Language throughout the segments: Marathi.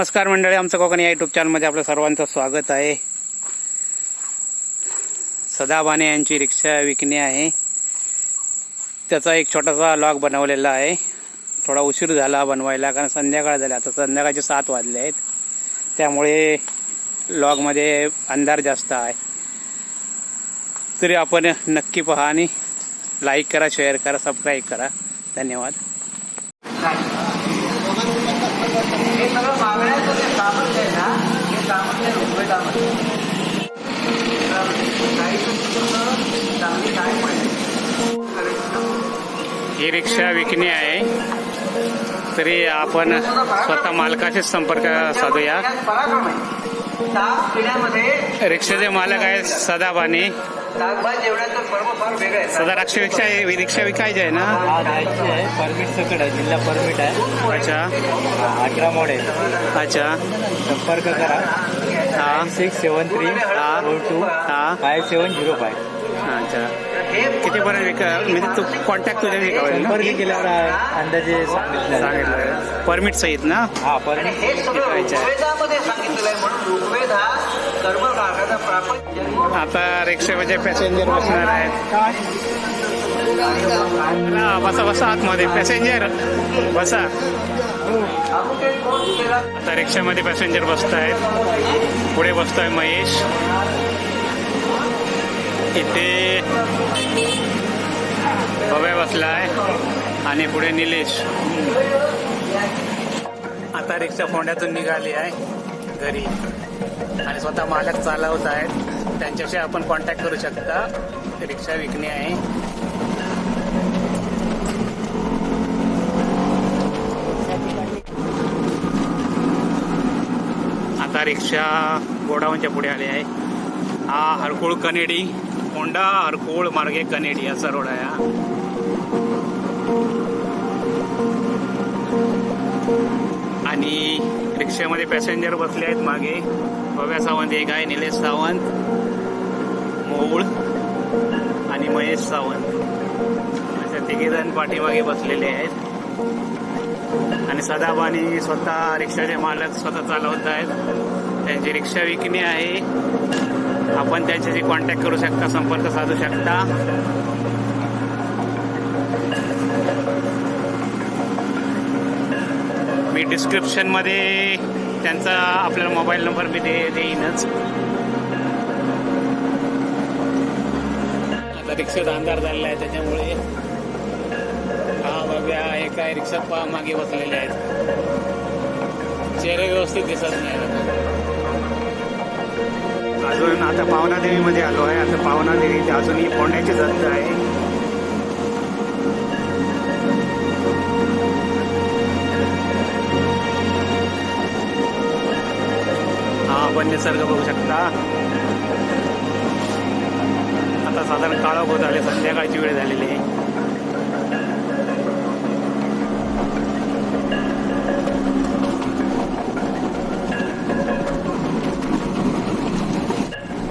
नमस्कार मंडळी आमचं कोकणी या युट्यूब चॅनलमध्ये आपलं सर्वांचं स्वागत आहे. सदाबाने यांची रिक्षा विकणे आहे. त्याचा एक छोटासा लॉग बनवलेला आहे. थोडा उशीर झाला बनवायला कारण संध्याकाळ झाली. आता संध्याकाळचे सात वाजले आहेत. त्यामुळे लॉगमध्ये अंधार जास्त आहे. तरी आपण नक्की पहा आणि लाईक करा शेअर करा सबस्क्राईब करा. धन्यवाद. हे सगळं सामान आहे ना हे सामान ते रुपये चांगली काय ही रिक्षा विकणे आहे. तरी आपण स्वतः मालकाशीच संपर्क साधूया. रिक्षाचे मालक आहेत सदाबाने ताकभात जेवणाचं फार वेगळं आहे. सदा रिक्षा रिक्षा रिक्षा विकायची आहे ना? हा जायची आहे? परमिट सकट आहे जिल्हा परमिट आहे. अच्छा. हा, अठरा मोड आहे. अच्छा. संपर्क करा. हा. सिक्स सेवन थ्री हा. फोर टू हा. फाय सेवन झिरो फाय अच्छा. कितीपर्यंत विका म्हणजे तू कॉन्टॅक्ट तुझ्या विकावे ना संपर्क केल्यावर अंदाजे सांगितलं सांगितलं. परमिट सहित ना? हा आणि परमिट हे सगळं आहे. ऋग्वेदामध्ये सांगितलेलं आहे म्हणून ऋग्वेद आता रिक्षामध्ये पॅसेंजर बसणार आहेत. ना बसा बसा आतमध्ये. पॅसेंजर बसा. आता रिक्षामध्ये पॅसेंजर बसत आहेत पुढे बसतोय महेश. इथे भव्या बसलाय आणि पुढे निलेश. आता रिक्षा फोंड्यातून निघाली आहे घरी. आणि स्वतः मालक चालवत आहेत. त्यांच्याशी आपण कॉन्टॅक्ट करू शकता. रिक्षा विकणे आहे. आता रिक्षा गोडाऊनच्या पुढे आली आहे. हा हरकुळ कनेडी होंडा हरकुळ मार्गे कनेडी असा रोड आहे हा. आणि रिक्षामध्ये पॅसेंजर बसले आहेत मागे. भव्या सावंत एक आहे निलेश सावंत मोऊळ आणि महेश सावंत. अशा तिघेजण पाठीमागे बसलेले आहेत. आणि सदाबानी स्वतः रिक्षाचे मालक स्वतः चालवत आहेत. त्यांची रिक्षा विकणे आहे. आपण त्यांच्याशी कॉन्टॅक्ट करू शकता संपर्क साधू शकता. मी डिस्क्रिप्शनमध्ये त्यांचा आपल्याला मोबाईल नंबर मी दे देईनच. आता रिक्षेत अंधार झालेला आहे त्याच्यामुळे हा बघ्या हे काय रिक्षात मागे बसलेले आहेत. चेहरे व्यवस्थित दिसत नाही. अजून आता पावना देवीमध्ये आलो आहे. आता पावना देवी अजून ही फोडण्याची जत्रा आहे. आपण निसर्ग बघू शकता. आता साधारण काळं होत आले संध्याकाळची वेळ झालेली आहे.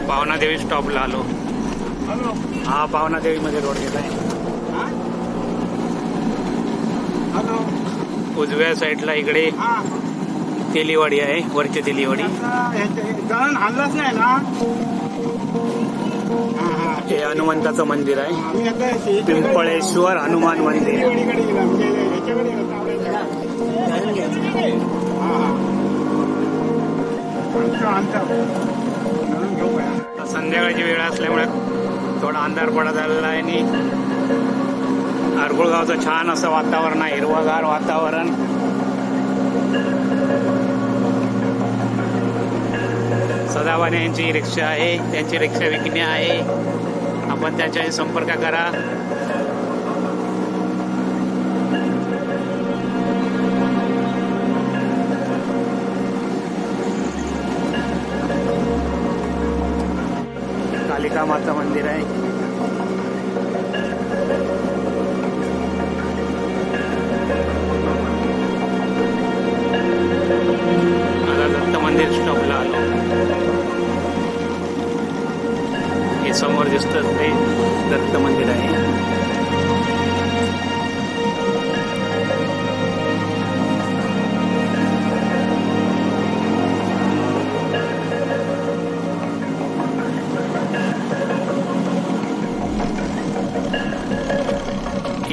पावना देवी स्टॉपला आलो हा पावना देवी मध्ये रोड गेलाय. उजव्या साईडला इकडे. तेलीवाडी आहे वरची तेलीवाडी. दळण आणलंच नाही ना. हे हनुमंताचं मंदिर आहे. पिंपळेश्वर हनुमान मंदिर. संध्याकाळची वेळ असल्यामुळे थोडा अंधार पडत आलेला आहे आणि गावचं छान असं वातावरण आहे हिरवगार वातावरण. सदावाने यांची रिक्षा आहे त्यांची रिक्षा विकणे आहे. आपण त्याच्याशी संपर्क करा. कालिका माता मंदिर आहे. प्रशस्त असते दत्त मंदिर आहे.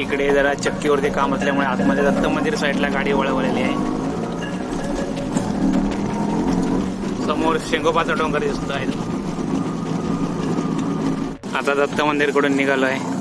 इकडे जरा चक्कीवरती काम असल्यामुळे आतमध्ये दत्त मंदिर साईडला गाडी वळवलेली आहे. समोर शेंगोपाचा डोंगर दिसतो आहे. आता दत्त मंदिरकडून निघालो आहे